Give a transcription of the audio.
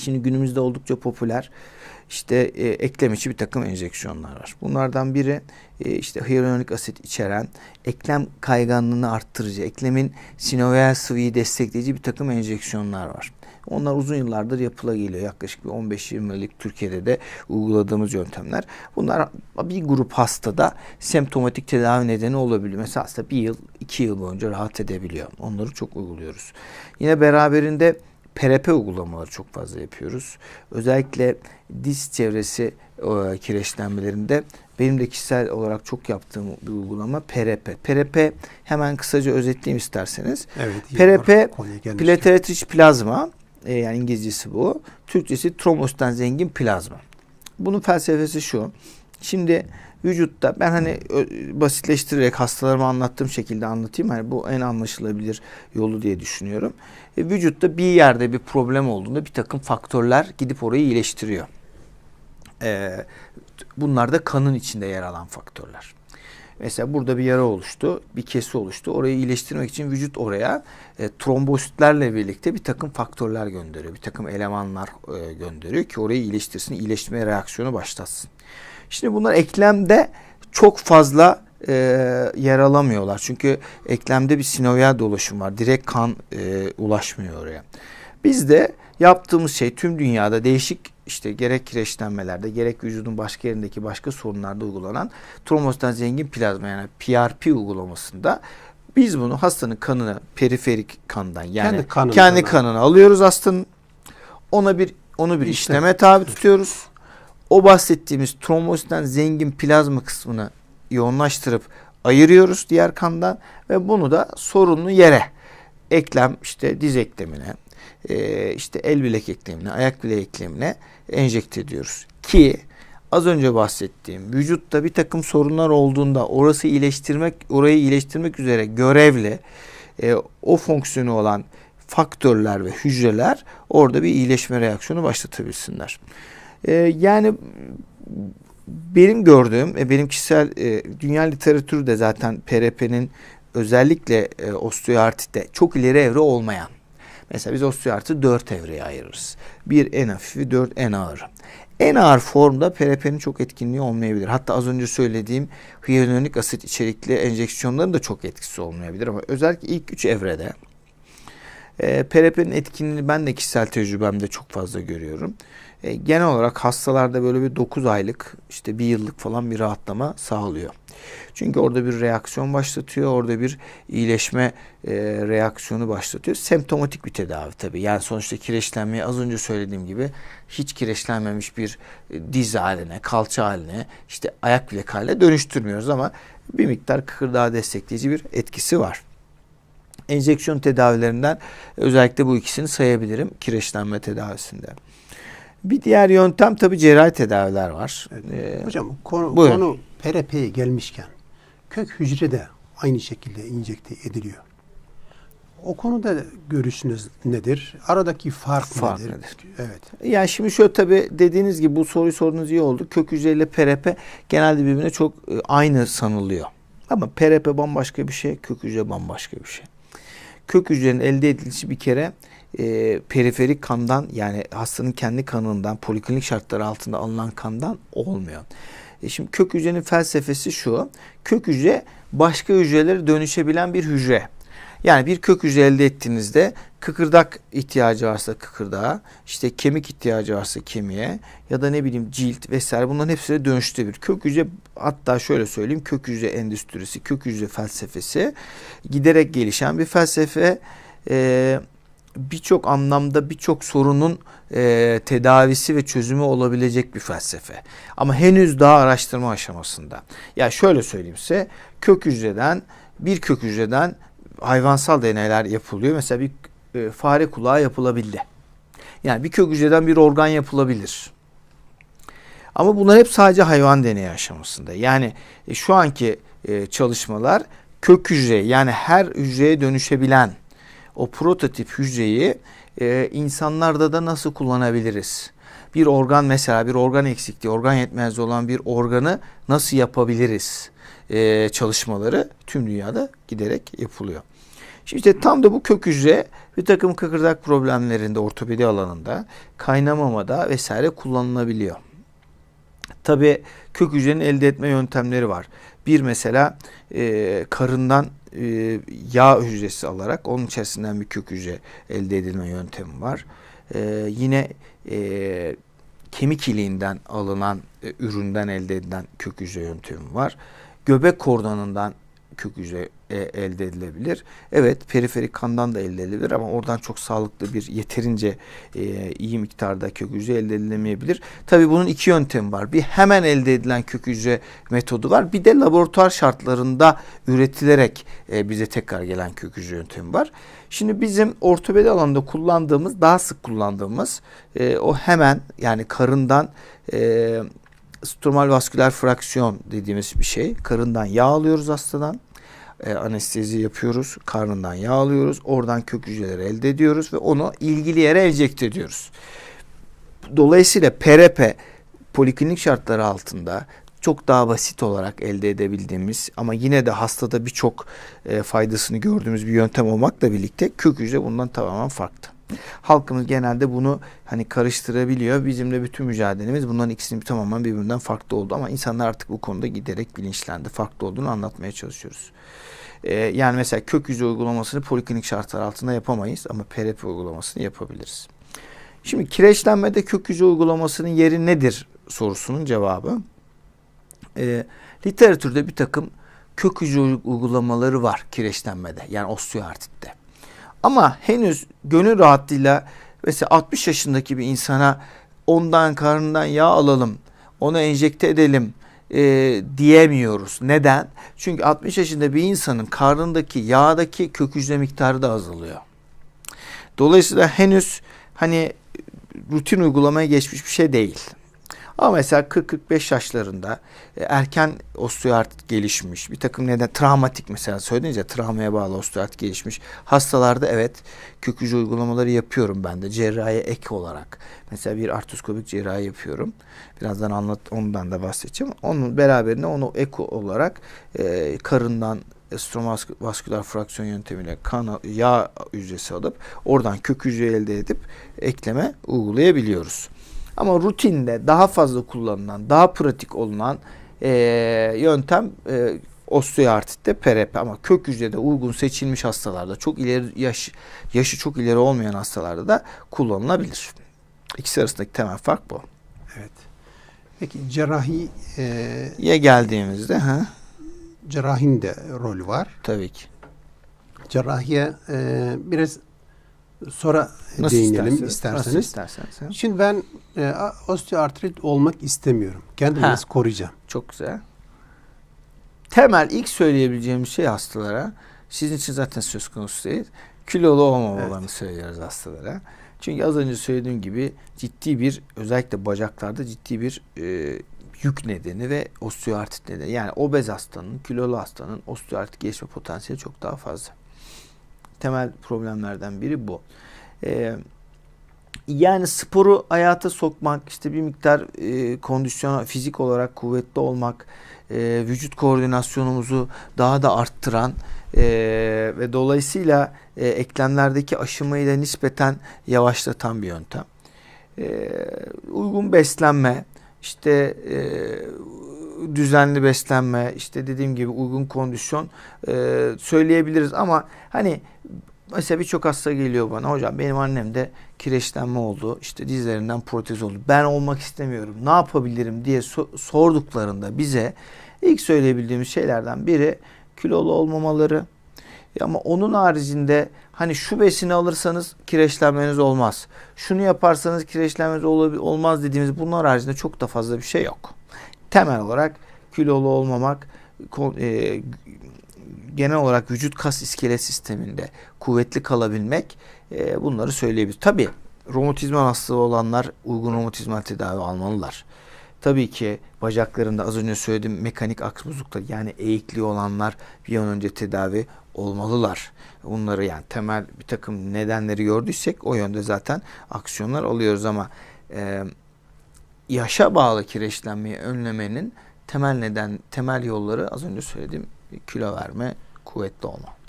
Şimdi günümüzde oldukça popüler işte e, eklem içi bir takım enjeksiyonlar var. Bunlardan biri e, işte hyaluronik asit içeren eklem kayganlığını arttırıcı, eklemin sinovial sıvıyı destekleyici bir takım enjeksiyonlar var. Onlar uzun yıllardır yapıla geliyor. Yaklaşık bir 15-20 yıllık Türkiye'de de uyguladığımız yöntemler. Bunlar bir grup hastada semptomatik tedavi nedeni olabiliyor. Mesela hasta bir yıl, iki yıl boyunca rahat edebiliyor. Onları çok uyguluyoruz. Yine beraberinde PRP uygulamaları çok fazla yapıyoruz. Özellikle diz çevresi e, kireçlenmelerinde benim de kişisel olarak çok yaptığım bir uygulama PRP. PRP hemen kısaca özetleyeyim isterseniz. Evet, PRP platelet plazma e, yani İngilizcesi bu. Türkçesi trombositten zengin plazma. Bunun felsefesi şu. Şimdi vücutta ben hani basitleştirerek hastalarıma anlattığım şekilde anlatayım. Hani bu en anlaşılabilir yolu diye düşünüyorum. E, vücutta bir yerde bir problem olduğunda bir takım faktörler gidip orayı iyileştiriyor. E, bunlar da kanın içinde yer alan faktörler. Mesela burada bir yara oluştu, bir kesi oluştu. Orayı iyileştirmek için vücut oraya e, trombositlerle birlikte bir takım faktörler gönderiyor. Bir takım elemanlar e, gönderiyor ki orayı iyileştirsin, iyileştirme reaksiyonu başlatsın. Şimdi bunlar eklemde çok fazla e, yer alamıyorlar. Çünkü eklemde bir sinovial dolaşım var. Direkt kan e, ulaşmıyor oraya. Biz de yaptığımız şey tüm dünyada değişik işte gerek kireçlenmelerde gerek vücudun başka yerindeki başka sorunlarda uygulanan trombositten zengin plazma yani PRP uygulamasında biz bunu hastanın kanını periferik kandan yani kendi kanını, kendi kanını alıyoruz hastanın. Ona bir onu bir işte. işleme tabi tutuyoruz. O bahsettiğimiz trombositten zengin plazma kısmını yoğunlaştırıp ayırıyoruz diğer kandan ve bunu da sorunlu yere eklem işte diz eklemine e, işte el bilek eklemine ayak bilek eklemine enjekte ediyoruz. Ki az önce bahsettiğim vücutta bir takım sorunlar olduğunda orası iyileştirmek orayı iyileştirmek üzere görevli e, o fonksiyonu olan faktörler ve hücreler orada bir iyileşme reaksiyonu başlatabilsinler. E, yani benim gördüğüm, e, benim kişisel e, dünya literatürü de zaten PRP'nin özellikle e, osteoartritte çok ileri evre olmayan. Mesela biz osteoartı dört evreye ayırırız. Bir en hafifi, dört en ağır. En ağır formda PRP'nin çok etkinliği olmayabilir. Hatta az önce söylediğim hyaluronik asit içerikli enjeksiyonların da çok etkisi olmayabilir. Ama özellikle ilk üç evrede e, PRP'nin etkinliğini ben de kişisel tecrübemde çok fazla görüyorum. E, genel olarak hastalarda böyle bir 9 aylık işte bir yıllık falan bir rahatlama sağlıyor. Çünkü orada bir reaksiyon başlatıyor. Orada bir iyileşme e, reaksiyonu başlatıyor. Semptomatik bir tedavi tabii. Yani sonuçta kireçlenmeyi az önce söylediğim gibi hiç kireçlenmemiş bir e, diz haline, kalça haline, işte ayak bilek haline dönüştürmüyoruz ama bir miktar kıkırdağı destekleyici bir etkisi var. Enjeksiyon tedavilerinden özellikle bu ikisini sayabilirim kireçlenme tedavisinde. Bir diğer yöntem tabi cerrahi tedaviler var. Ee, Hocam konu, konu PRP'ye gelmişken kök hücre de aynı şekilde injekte ediliyor. O konuda görüşünüz nedir? Aradaki fark, fark nedir? nedir? Evet. Yani şimdi şöyle tabi dediğiniz gibi bu soruyu sorunuz iyi oldu. Kök hücre ile PRP genelde birbirine çok e, aynı sanılıyor. Ama PRP bambaşka bir şey, kök hücre bambaşka bir şey. Kök hücrenin elde edilişi bir kere e, periferik kandan yani hastanın kendi kanından poliklinik şartları altında alınan kandan olmuyor. E şimdi kök hücrenin felsefesi şu. Kök hücre başka hücrelere dönüşebilen bir hücre. Yani bir kök hücre elde ettiğinizde kıkırdak ihtiyacı varsa kıkırdağa, işte kemik ihtiyacı varsa kemiğe ya da ne bileyim cilt vesaire bunların hepsine dönüştürebilir. Kök hücre hatta şöyle söyleyeyim kök hücre endüstrisi, kök hücre felsefesi giderek gelişen bir felsefe. Ee, birçok anlamda birçok sorunun e, tedavisi ve çözümü olabilecek bir felsefe. Ama henüz daha araştırma aşamasında. Ya şöyle söyleyeyim size kök hücreden bir kök hücreden hayvansal deneyler yapılıyor. Mesela bir e, fare kulağı yapılabildi. Yani bir kök hücreden bir organ yapılabilir. Ama bunlar hep sadece hayvan deneyi aşamasında. Yani e, şu anki e, çalışmalar kök hücre yani her hücreye dönüşebilen o prototip hücreyi e, insanlarda da nasıl kullanabiliriz? Bir organ mesela bir organ eksikliği, organ yetmezliği olan bir organı nasıl yapabiliriz? E, çalışmaları tüm dünyada giderek yapılıyor. Şimdi işte tam da bu kök hücre bir takım kıkırdak problemlerinde ortopedi alanında kaynamamada vesaire kullanılabiliyor. Tabi kök hücrenin elde etme yöntemleri var. Bir mesela e, karından e, yağ hücresi alarak onun içerisinden bir kök hücre elde edilme yöntemi var. E, yine e, kemik iliğinden alınan e, üründen elde edilen kök hücre yöntemi var. Göbek kordonundan kök hücre e, elde edilebilir. Evet periferik kandan da elde edilebilir ama oradan çok sağlıklı bir yeterince e, iyi miktarda kök hücre elde edilemeyebilir. Tabi bunun iki yöntemi var. Bir hemen elde edilen kök hücre metodu var. Bir de laboratuvar şartlarında üretilerek e, bize tekrar gelen kök hücre yöntemi var. Şimdi bizim ortopedi alanında kullandığımız daha sık kullandığımız e, o hemen yani karından e, stromal vasküler fraksiyon dediğimiz bir şey. Karından yağ alıyoruz hastadan e, anestezi yapıyoruz. Karnından yağ alıyoruz. Oradan kök hücreleri elde ediyoruz ve onu ilgili yere enjekte ediyoruz. Dolayısıyla PRP poliklinik şartları altında çok daha basit olarak elde edebildiğimiz ama yine de hastada birçok e, faydasını gördüğümüz bir yöntem olmakla birlikte kök hücre bundan tamamen farklı. Halkımız genelde bunu hani karıştırabiliyor. Bizim de bütün mücadelemiz bunların ikisinin tamamen birbirinden farklı oldu ama insanlar artık bu konuda giderek bilinçlendi. Farklı olduğunu anlatmaya çalışıyoruz. Ee, yani mesela kök hücre uygulamasını poliklinik şartlar altında yapamayız ama PRP uygulamasını yapabiliriz. Şimdi kireçlenmede kök hücre uygulamasının yeri nedir sorusunun cevabı. E, literatürde bir takım kök hücre uygulamaları var kireçlenmede yani osteoartritte. Ama henüz gönül rahatlığıyla mesela 60 yaşındaki bir insana ondan karnından yağ alalım, onu enjekte edelim e, diyemiyoruz. Neden? Çünkü 60 yaşında bir insanın karnındaki yağdaki kök hücre miktarı da azalıyor. Dolayısıyla henüz hani rutin uygulamaya geçmiş bir şey değil. Ama mesela 40-45 yaşlarında e, erken osteoartrit gelişmiş, bir takım neden travmatik mesela söylediniz ya travmaya bağlı osteoartrit gelişmiş hastalarda evet kök hücre uygulamaları yapıyorum ben de cerrahiye ek olarak. Mesela bir artroskopik cerrahi yapıyorum. Birazdan anlat ondan da bahsedeceğim. Onun beraberinde onu ek olarak e, karından stromovasküler fraksiyon yöntemiyle kan yağ hücresi alıp oradan kök hücre elde edip ekleme uygulayabiliyoruz. Ama rutinde daha fazla kullanılan, daha pratik olunan e, yöntem e, osteoartritte PRP ama kök hücrede uygun seçilmiş hastalarda çok ileri yaş yaşı çok ileri olmayan hastalarda da kullanılabilir. İkisi arasındaki temel fark bu. Evet. Peki cerrahi e, geldiğimizde ha cerrahin de rolü var. Tabii ki. Cerrahiye e, biraz sonra Nasıl değinelim isterseniz. isterseniz. Nasıl isterseniz. Şimdi ben e, osteoartrit olmak istemiyorum. Kendimi Ha. nasıl koruyacağım? Çok güzel. Temel ilk söyleyebileceğim şey hastalara sizin için zaten söz konusu değil. Kilolu olmamalarını söylüyoruz hastalara. Çünkü az önce söylediğim gibi ciddi bir özellikle bacaklarda ciddi bir e, yük nedeni ve osteoartrit nedeni. Yani obez hastanın, kilolu hastanın osteoartrit gelişme potansiyeli çok daha fazla. Temel problemlerden biri bu. Ee, yani sporu hayata sokmak, işte bir miktar e, kondisyon, fizik olarak kuvvetli olmak, e, vücut koordinasyonumuzu daha da arttıran e, ve dolayısıyla e, eklemlerdeki aşımayı da nispeten yavaşlatan bir yöntem. E, uygun beslenme, işte e, düzenli beslenme, işte dediğim gibi uygun kondisyon e, söyleyebiliriz ama hani mesela birçok hasta geliyor bana hocam benim annem de kireçlenme oldu işte dizlerinden protez oldu ben olmak istemiyorum ne yapabilirim diye so- sorduklarında bize ilk söyleyebildiğimiz şeylerden biri kilolu olmamaları ama onun haricinde hani şu besini alırsanız kireçlenmeniz olmaz. Şunu yaparsanız kireçlenmeniz ol- olmaz dediğimiz bunlar haricinde çok da fazla bir şey yok. Temel olarak kilolu olmamak, e, genel olarak vücut kas iskelet sisteminde kuvvetli kalabilmek e, bunları söyleyebiliriz. Tabi romatizma hastalığı olanlar uygun romatizmal tedavi almalılar. Tabii ki bacaklarında az önce söylediğim mekanik aks bozuklukları yani eğikliği olanlar bir an önce tedavi olmalılar. Bunları yani temel bir takım nedenleri gördüysek o yönde zaten aksiyonlar alıyoruz ama e, yaşa bağlı kireçlenmeyi önlemenin temel neden temel yolları az önce söylediğim kilo verme, kuvvetli olma.